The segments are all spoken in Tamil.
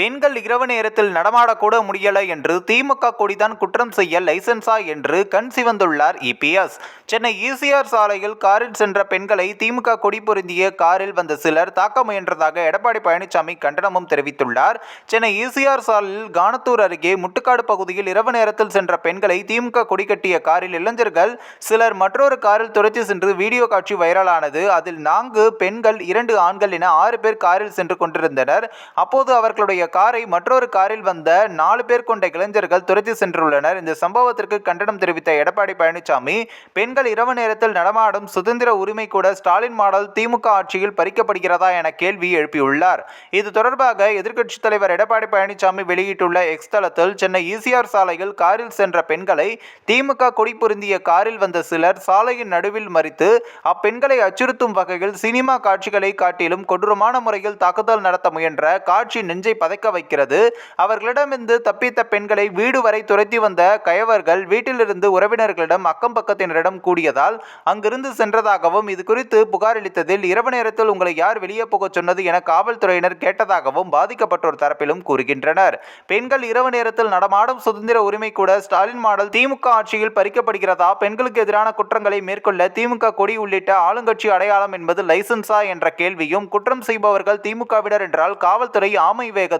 பெண்கள் இரவு நேரத்தில் நடமாடக்கூட முடியலை என்று திமுக கொடிதான் குற்றம் செய்ய லைசன்ஸா என்று கண் சிவந்துள்ளார் இபிஎஸ் சென்னை ஈசிஆர் சாலையில் காரில் சென்ற பெண்களை திமுக கொடி பொருந்திய காரில் வந்த சிலர் தாக்க முயன்றதாக எடப்பாடி பழனிசாமி கண்டனமும் தெரிவித்துள்ளார். சென்னை ஈசிஆர் சாலையில் கானத்தூர் அருகே முட்டுக்காடு பகுதியில் இரவு நேரத்தில் சென்ற பெண்களை திமுக கொடி கட்டிய காரில் இளைஞர்கள் சிலர் மற்றொரு காரில் துரத்தி சென்று வீடியோ காட்சி வைரலானது. அதில் நான்கு பெண்கள் இரண்டு ஆண்கள் என ஆறு பேர் காரில் சென்று கொண்டிருந்தனர். அப்போது அவர்களுடைய காரை மற்றொரு காரில் வந்த நாலு பேர் கொண்ட இளைஞர்கள் துரத்தி சென்றுள்ளனர். இந்த சம்பவத்திற்கு கண்டனம் தெரிவித்த எடப்பாடி பழனிசாமி பெண்கள் இரவு நேரத்தில் நடமாடும் சுதந்திர உரிமை கூட ஸ்டாலின் மாடல் திமுக ஆட்சியில் பறிக்கப்படுகிறதா என கேள்வி எழுப்பியுள்ளார். இது தொடர்பாக எதிர்க்கட்சித் தலைவர் எடப்பாடி பழனிசாமி வெளியிட்டுள்ள எக்ஸ் தளத்தில் சென்னை ஈசிஆர் சாலையில் காரில் சென்ற பெண்களை திமுக கொடி பொருந்திய காரில் வந்த சிலர் சாலையின் நடுவில் மறித்து அப்பெண்களை அச்சுறுத்தும் வகையில் சினிமா காட்சிகளை காட்டிலும் கொடூரமான முறையில் தாக்குதல் நடத்த முயன்ற காட்சி நெஞ்சை பதைக்க வைக்கிறது. அவர்களிடமிருந்து தப்பித்த பெண்களை வீடு வரை துரத்தி வந்த கயவர்கள் வீட்டிலிருந்து உறவினர்களிடம் அக்கம் பக்கத்தினரிடம் கூடியதால் அங்கிருந்து சென்றதாகவும் இது குறித்து புகார் அளித்ததில் இரவு நேரத்தில் உங்களை யார் வெளியே போகச் சொன்னது என காவல்துறையினர் கேட்டதாகவும் பாதிக்கப்பட்டோர் தரப்பிலும் கூறுகின்றனர். பெண்கள் இரவு நேரத்தில் நடமாடும் சுதந்திர உரிமை கூட ஸ்டாலின் மாடல் திமுக ஆட்சியில் பறிக்கப்படுகிறதா? பெண்களுக்கு எதிரான குற்றங்களை மேற்கொள்ள திமுக கொடி உள்ளிட்ட ஆளுங்கட்சி அடையாளம் என்பது லைசன்ஸா என்ற கேள்வியும் குற்றம் செய்பவர்கள் திமுகவினர் என்றால் காவல்துறை ஆமை வேகத்தில்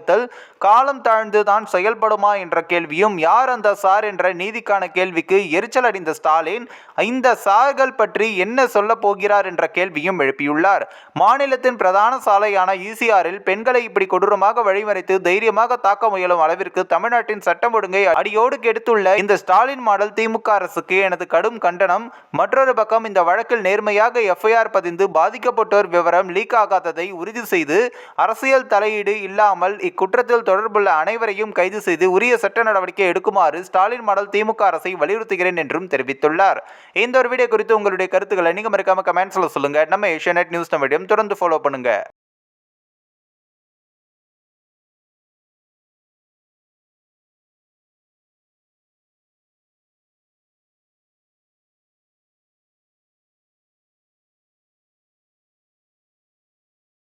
காலம் தாழ்ந்து தான் செயல்படுமா என்ற கேள்வியும் யார் அந்த சார்? என்ற நீதிக்கான கேள்விக்கு எரிச்சல் அடைந்த ஸ்டாலின் இந்த சார்கள் பற்றி என்ன சொல்ல போகிறார்? என்ற கேள்வியும் எழுப்பியுள்ளார். மாநிலத்தின் பிரதான சாலையான ஈசிஆரில் பெண்களை இப்படி கொடூரமாக வழிமறைத்து தைரியமாக தாக்க முயலும் அளவிற்கு தமிழ்நாட்டின் சட்டம் ஒழுங்கை அடியோடு கெடுத்துள்ள இந்த ஸ்டாலின் மாடல் திமுக அரசுக்கு எனது கடும் கண்டனம். மற்றொரு பக்கம் இந்த வழக்கில் நேர்மையாக எஃப்ஐஆர் பதிந்து பாதிக்கப்பட்டோர் விவரம் லீக் ஆகாததை உறுதி செய்து அரசியல் தலையீடு இல்லாமல் இக்குற்றத்தில் தொடர்புள்ள அனைவரையும் கைது செய்து உரிய சட்ட நடவடிக்கை எடுக்குமாறு ஸ்டாலின் மாடல் திமுக அரசை வலியுறுத்துகிறேன் என்றும் தெரிவித்துள்ளார். இந்த ஒரு வீடியோ குறித்து உங்களுடைய கருத்துக்களை நீங்கள் மறக்காம கமெண்ட்ஸில் சொல்லுங்க. நம்ம ஏஷியா நியூஸ் நம்மிடம் தொடர்ந்து ஃபாலோ பண்ணுங்க.